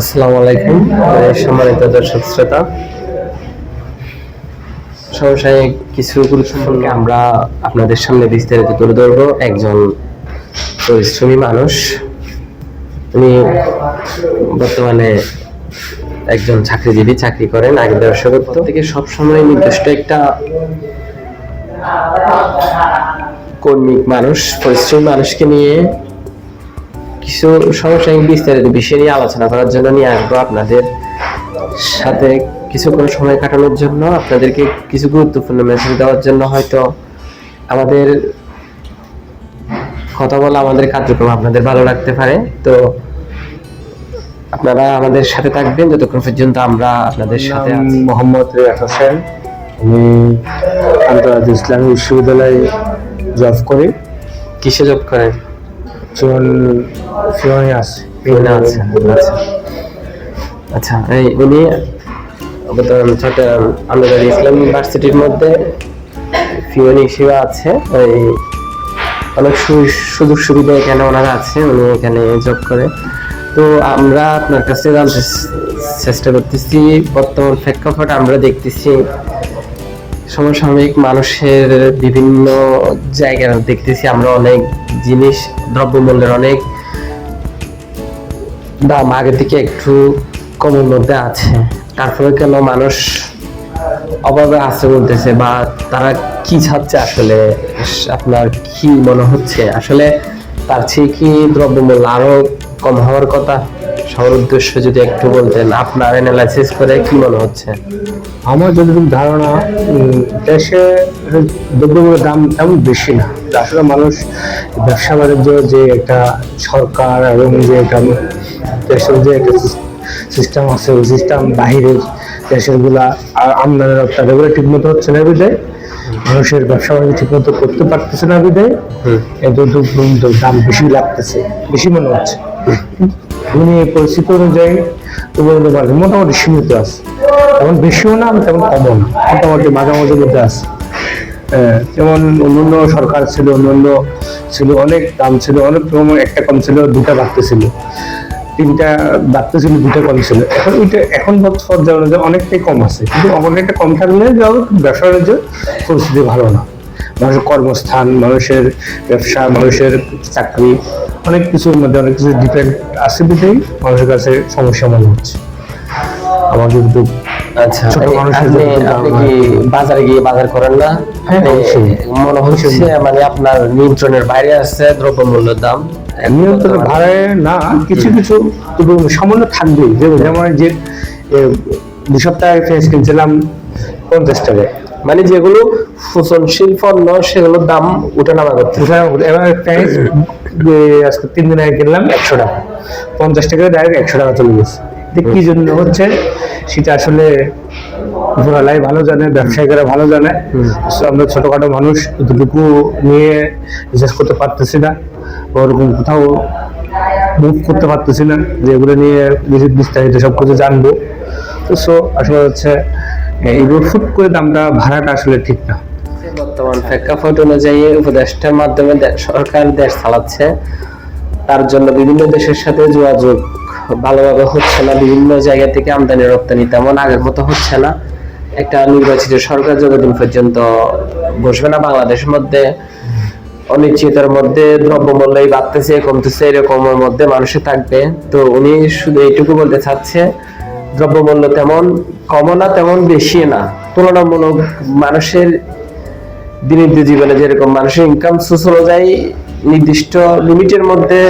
আসসালামু আলাইকুম সম্মানিত দর্শক শ্রোতা। সমসাময়িক কিছু গুরুত্বপূর্ণ আমরা আপনাদের সামনে বিস্তারিত তুলে ধরবো। একজন পরিশ্রমী মানুষ, উনি বর্তমানে একজন চাকরিজীবী, চাকরি করেন, আগে ব্যবসা করতো থেকে সবসময় নির্দিষ্ট একটা কর্মিক মানুষ, পরিশ্রমী মানুষকে নিয়ে কিছু সমসাময়িক বিস্তারিত বিষয় নিয়ে আলোচনা করার জন্য নিয়ে আসব আপনাদের সাথে কিছুক্ষণ সময় কাটানোর জন্য। আপনাদেরকে কিছু গুরুত্বপূর্ণ মেসেজ দেওয়ার জন্য হয়তো আমাদের কথা বলা আমাদের কার্যক্রম আপনাদের ভালো লাগতে পারে। তো আপনারা আমাদের সাথে থাকবেন। যতক্ষণ পর্যন্ত আমরা আপনাদের সাথে মোহাম্মদ রিয়াদ হোসেন। আমি আন্তর্জাতিক ইসলামী বিশ্ববিদ্যালয়ে জব করি। কিসে জব করেন? ফিওন ফিওনে আছি আচ্ছা এই উনি বর্তমান চট্টগ্রাম আন্তর্জাতিক ইসলাম ইউনিভার্সিটির মধ্যে ফিওনি হিসেবে আছে। এই অনেক সুযোগ সুবিধা এখানে ওনারা আছে, উনি এখানে জব করে। তো আমরা আপনার কাছে জানতে চেষ্টা করতেছি, বর্তমান প্রেক্ষাপট আমরা দেখতেছি সমসাময়িক মানুষের বিভিন্ন জায়গায় দেখতেছি আমরা অনেক জিনিস, দ্রব্যমূল্যের অনেক দাম আগের থেকে একটু কমের মধ্যে আছে। তারপরে কেন মানুষ অভাবে আছে বলতেছে বা তারা কি চাচ্ছে আসলে? আপনার কি মনে হচ্ছে? আসলে তার চেয়ে কি দ্রব্যমূল্য আরও কম হওয়ার কথা? সবার উদ্দেশ্য যদি একটু বলতেন আপনার অ্যানালাইসিস করে কি মনে হচ্ছে? আমার যতটুকু ধারণা দেশে দ্রব্যমূল্যের দাম তেমন বেশি না। আসলে মানুষ ব্যবসা বাণিজ্য যে একটা সরকার এবং যে একটা দেশের যে একটা সিস্টেম আছে ওই সিস্টেম বাহিরের দেশেরগুলা আর আমদানি রপ্তানি এগুলো ঠিক মতো হচ্ছে না বিদায় মানুষের ব্যবসা বাণিজ্য ঠিক মতো করতে পারতেছে না বিদায় এত দাম বেশি লাগতেছে বেশি মনে হচ্ছে। এমনি পরিস্থিতি অনুযায়ী দ্রব্যমূল্য বাড়ছে মোটামুটি সীমিত আছে। তেমন বেশিও না, তেমন কমও না, মোটামুটি মাঝামাঝির মধ্যে আছে। যেমন অন্যান্য সরকার ছিল, অন্যান্য ছিল, অনেক দাম ছিল, অনেক রকম, একটা কম ছিল দুটা বাড়তেছিল তিনটা বাড়তে ছিল দুটা কম ছিল। এখন ওইটা এখন বছর যেমন অনেকটাই কম আছে। কিন্তু অনেকটা কম থাকলে ব্যবসা বাণিজ্য পরিস্থিতি ভালো না। মানুষের কর্মস্থান মানুষের ব্যবসা মানুষের চাকরি অনেক কিছুর মধ্যে অনেক কিছু ডিপেন্ড আছে বিধেই মানুষের কাছে সমস্যা মনে হচ্ছে। আমার কিন্তু আচ্ছা ছোট এই মানুষের আপনি আপনি কি বাজারে গিয়ে বাজার করেন না? হ্যাঁ, মানে হচ্ছে আপনার নিয়ন্ত্রণের বাইরে আছে দ্রব্যমূল্যের দাম? নিয়ন্ত্রণ ভাড়ায় না কিছু কিছু সামান্য থাকবেই। যেমন যে দু সপ্তাহ আগে ফেস কিনছিলাম পঞ্চাশ টাকায়। মানে যেগুলো শোষণশীল পণ্য সেগুলোর দাম উঠে নামা করতে। এবার প্রাইস আজকে তিন দিন আগে কিনলাম একশো টাকা। পঞ্চাশ টাকা ডাইরেক্ট একশো টাকা চলে গেছে। কি জন্য হচ্ছে? সেটা আসলে উপরালাই ভালো জানে ব্যবসায়ীরা ভালো জানে। আমরা ছোটখাটো মানুষ এতটুকু নিয়ে রিসার্চ করতে পারতেছি না ওরকম কোথাও মুভ করতে পারতেছি না যে এগুলো নিয়ে বিস্তারিত সব কিছু জানব। তো সো আসলে হচ্ছে এইগুলো ফুট করে দামটা ভাড়াটা আসলে ঠিক না। বর্তমান প্রেক্ষাপট অনুযায়ী উপদেষ্টার মাধ্যমে সরকার দেশ চালাচ্ছে। তার জন্য বিভিন্ন দেশের সাথে যোগাযোগ ভালোভাবে হচ্ছে না। বিভিন্ন জায়গা থেকে আমদানি, রপ্তানি তেমন আগের মতো হচ্ছে না। একটা নির্বাচিত সরকার যতদিন পর্যন্ত বসবে না বাংলাদেশের মধ্যে অনিশ্চয়তার মধ্যে, দ্রব্যমূল্যই বাড়তেছে, কমতেছে, এরকমের মধ্যে মানুষে থাকবে। তো উনি শুধু এইটুকু বলতে চাচ্ছে দ্রব্যমূল্য তেমন কমও না তেমন বেশি না। তুলনামূলক মানুষের দিননিত্য জীবনে যেরকম মানুষের ইনকাম সোর্স অনুযায়ী নির্দিষ্ট লিমিটের মধ্যে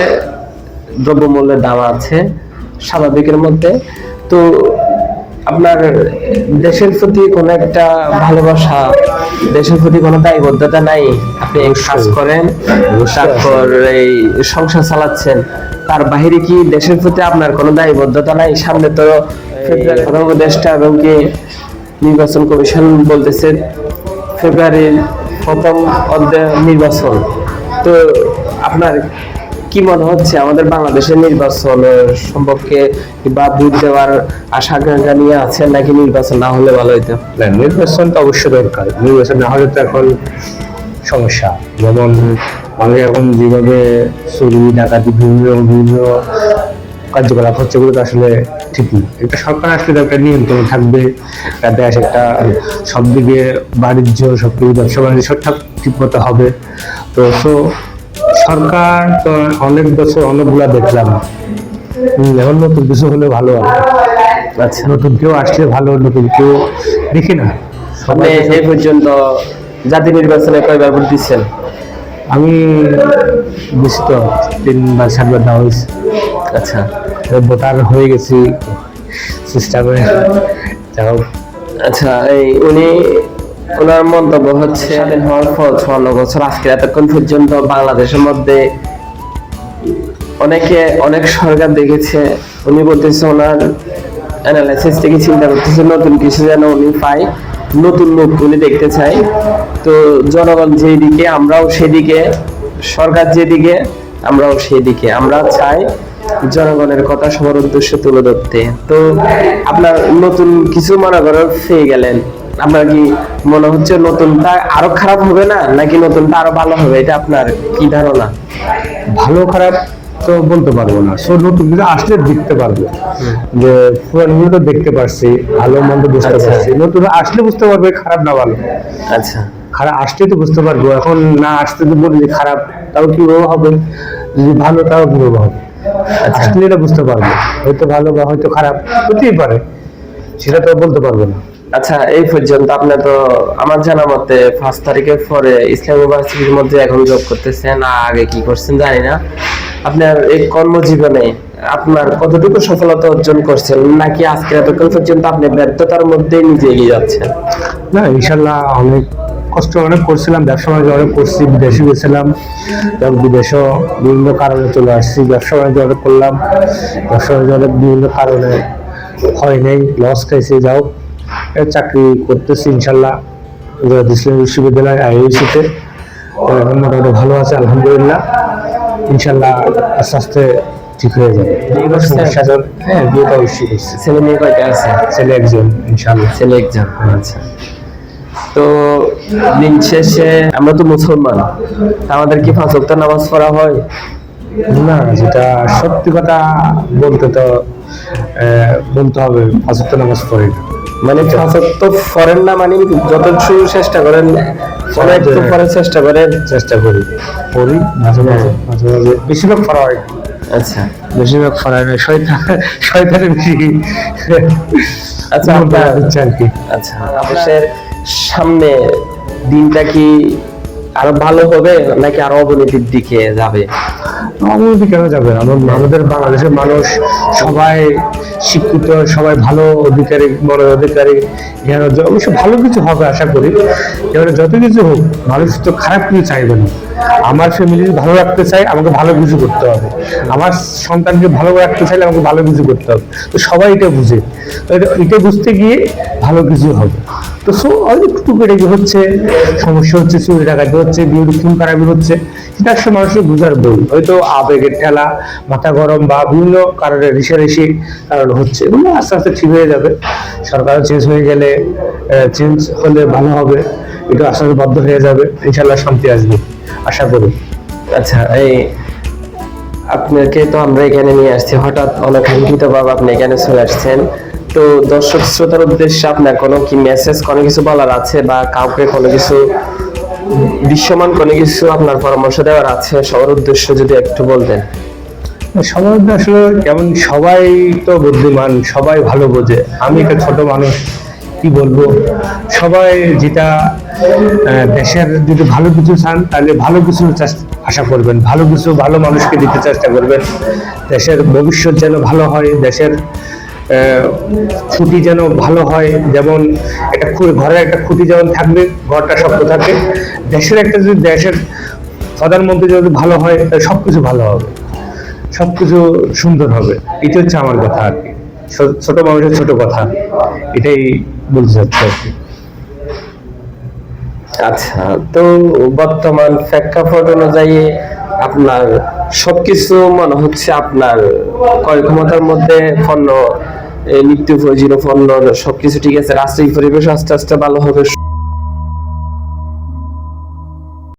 দ্রব্যমূল্যের দাম আছে স্বাভাবিকের মধ্যে। তো আপনার দেশের প্রতি কোনো একটা ভালোবাসা দেশের প্রতি কোনো দায়বদ্ধতা নাই। আপনি কাজ করেন তারপর এই সংসার চালাচ্ছেন। তার বাহিরে কি দেশের প্রতি আপনার কোনো দায়বদ্ধতা নাই? সামনে তো এবং নির্বাচন কমিশন বলতেছে, ফেব্রুয়ারির প্রথম নির্বাচন। তো আপনার কি মনে হচ্ছে আমাদের বাংলাদেশের নির্বাচনের সম্পর্কে বা ভোট দেওয়ার আশা আকাঙ্ক্ষা নিয়ে আছেন নাকি নির্বাচন না হলে ভালো হইতো? নির্বাচন তো অবশ্যই দরকার। নির্বাচন না হলে তো এখন সমস্যা। যেমন মানুষ এখন যেভাবে চুরি, ডাকাতি, বিভিন্ন বিভিন্ন কার্যকলাপ হচ্ছে এগুলো তো আসলে ঠিক না একটা সরকার আসলে একটা নিয়ন্ত্রণ থাকবে একটা দেশ একটা সব দিকে বাণিজ্য সব কিছু ব্যবসা বাণিজ্য সব ঠিক- মতো হবে। তো সো সরকার তো অনেক বছর অনেকগুলা দেখলাম। এখন নতুন কিছু হলে ভালো হবে। আচ্ছা নতুন কেউ আসলে ভালো নতুন কেউ দেখি না। আপনি এই পর্যন্ত জাতীয় নির্বাচনে কয়বার ভোট দিচ্ছেন? আমি বেশি তো তিনবার চারবার দেওয়া হয়েছে। আচ্ছা ভোটার হয়ে গেছি সিস্টেমে আচ্ছা এই উনি, ওনার মন্তব্য হচ্ছে, স্বাধীন হওয়ার পর বছর আজকে এতক্ষণ পর্যন্ত বাংলাদেশের মধ্যে অনেকে, অনেক সরকার দেখেছে। উনি বলতেছে ওনার অ্যানালাইসিস থেকে চিন্তা করতেছে, নতুন কিছু যেন উনি পায়, নতুন মুখ উনি দেখতে চাই তো জনগণ যেদিকে, আমরাও সেদিকে, সরকার যেদিকে, আমরাও সেদিকে। আমরা চাই জনগণের কথা সবার উদ্দেশ্যে তুলে ধরতে। তো আপনার নতুন কিছু মনে করেন পেয়ে গেলেন। আপনার কি মনে হচ্ছে নতুনটা আরও খারাপ হবে না নাকি নতুনটা আরও ভালো হবে? এটা আপনার কি ধারণা? ভালো খারাপ তো বলতে পারব না। সো নতুন কিছু আসলে দেখতে পারব। যে পুরানগুলো তো দেখতে পারছি ভালো মন্দ বুঝতে আচ্ছা। পারছি। নতুন আসলে বুঝতে পারবে খারাপ না ভালো। আচ্ছা। খারাপ আসলে তো বুঝতে পারব। এখন না আসতে তো বলি খারাপ তাও কি হবে? যদি ভালো তাও কি হবে। আসলে এটা বুঝতে পারব। হয়তো ভালো বা হয়তো খারাপ হতেই পারে। সেটা তো বলতে পারব না। আচ্ছা এই পর্যন্ত আপনি তো আমার জানা মতে পাঁচ তারিখের পরে ইসলাম ইউনিভার্সিটির মধ্যে এখন জব করতেছেন আগে কি করছেন জানি না। আপনার এই কর্মজীবনে আপনার কতটুকু সফলতা অর্জন করছেন নাকি আজকে এতক্ষণ পর্যন্ত আপনি ব্যর্থতার মধ্যে নিজে এগিয়ে যাচ্ছেন? না ইনশাল্লাহ অনেক কষ্ট অনেক করছিলাম ব্যবসা বাণিজ্য অনেক করছি বিদেশে গেছিলাম এবং বিদেশেও বিভিন্ন কারণে চলে আসছি ব্যবসা বাণিজ্য অনেক করলাম ব্যবসা বাণিজ্য অনেক বিভিন্ন কারণে হয় নাই লস খাইছি যাও চাকরি করতেছি ইনশাল্লাহ ইসলাম বিশ্ববিদ্যালয় এখন মোটামুটি ভালো আছে আলহামদুলিল্লাহ ইনশাল্লাহ আস্তে আস্তে ঠিক হয়ে যাবে। হ্যাঁ বিয়েটা অবশ্যই ছেলে মেয়ে কয়টা আছে? ছেলে একজন ইনশাল্লাহ। ছেলে একজন আচ্ছা। তো দিন শেষে আমরা তো মুসলমান। আমাদের কি পাঁচ ওয়াক্ত নামাজ পড়া হয়। না যেটা সত্যি কথা বলতে তো বলতে হবে ফাঁসত্ব নামাজ পড়ে না। মানে পাঁচ ওয়াক্ত পড়েন না মানে যতটুকু চেষ্টা করেন একটু পড়ার চেষ্টা করেন। চেষ্টা করি। পড়ি মাঝে মাঝে মাঝে মাঝে। বেশিরভাগ পড়া হয়। আচ্ছা। বেশিরভাগ পড়া হয় শয়তান শয়তানের বেশি আচ্ছা, মন আচ্ছা সামনে দিনটা কি আরও ভালো হবে নাকি আরও অবনতির দিকে যাবে? অবনতি কেন যাবে আমাদের বাংলাদেশের মানুষ, সবাই শিক্ষিত, সবাই ভালো অধিকারী বড় অধিকারী জ্ঞান অবশ্য ভালো কিছু হবে আশা করি। এবারে যত কিছু হোক, মানুষ তো খারাপ কিছু চাইবে না। আমার ফ্যামিলি ভালো রাখতে চাই, আমাকে ভালো কিছু করতে হবে। আমার সন্তানকে ভালো রাখতে চাইলে আমাকে ভালো কিছু করতে হবে। তো সবাই এটা বুঝে। এটা- এটা বুঝতে গিয়ে ভালো কিছু হবে। তো সো অনেক টুকুটাকি হচ্ছে? সমস্যা হচ্ছে, চুরি ডাকাতি হচ্ছে বিউটি খুন খারাপি হচ্ছে। সেটা আসলে মানুষের বুঝার বই। হয়তো আবেগের ঠেলা, মাথা গরম বা বিভিন্ন কারণে রেশারেশি কারণ হচ্ছে। এগুলো আস্তে আস্তে ঠিক হয়ে যাবে। সরকারও চেঞ্জ হয়ে গেলে চেঞ্জ হলে ভালো হবে। এটা আস্তে আস্তে বদ্ধ হয়ে যাবে। ইনশাল্লাহ শান্তি আসবে। আশা করি। আচ্ছা এই আপনাকে তো আমরা এখানে নিয়ে আসছি। হঠাৎ অনেক অনাকাঙ্ক্ষিত ভাবে আপনি এখানে চলে আসছেন। তো দর্শক শ্রোতার উদ্দেশ্যে আপনার কোনো কি মেসেজ কোনো কিছু বলার আছে বা কাউকে কোনো কিছু দৃশ্যমান কোনো কিছু আপনার পরামর্শ দেওয়ার আছে? সবার উদ্দেশ্য যদি একটু বলতেন। সবার আসলে কেমন? সবাই তো বুদ্ধিমান, সবাই ভালো বোঝে। আমি একটা ছোট মানুষ, কি বলব? সবাই যেটা দেশের যদি ভালো কিছু চান, তাহলে ভালো কিছু আশা করবেন। ভালো কিছু ভালো মানুষকে দিতে চেষ্টা করবেন। দেশের ভবিষ্যৎ যেন ভালো হয়, দেশের খুঁটি যেন ভালো হয়, যেমন একটা ঘরের একটা খুঁটি যেমন থাকবে, ঘরটা শক্ত থাকে দেশের একটা যদি দেশের প্রধানমন্ত্রী যদি ভালো হয়, তাহলে সবকিছু ভালো হবে। সবকিছু সুন্দর হবে। এটা হচ্ছে আমার কথা আর কি। ছোট মানুষের ছোট কথা। এটাই বলতে চাচ্ছি আর কি। আচ্ছা তো বর্তমান প্রেক্ষাপট অনুযায়ী আপনার সবকিছু মনে হচ্ছে আপনার ক্রয় ক্ষমতার মধ্যে পণ্য নিত্য প্রয়োজনীয় পণ্য সবকিছু ঠিক আছে। রাষ্ট্রিক পরিবেশ আস্তে আস্তে ভালো হবে।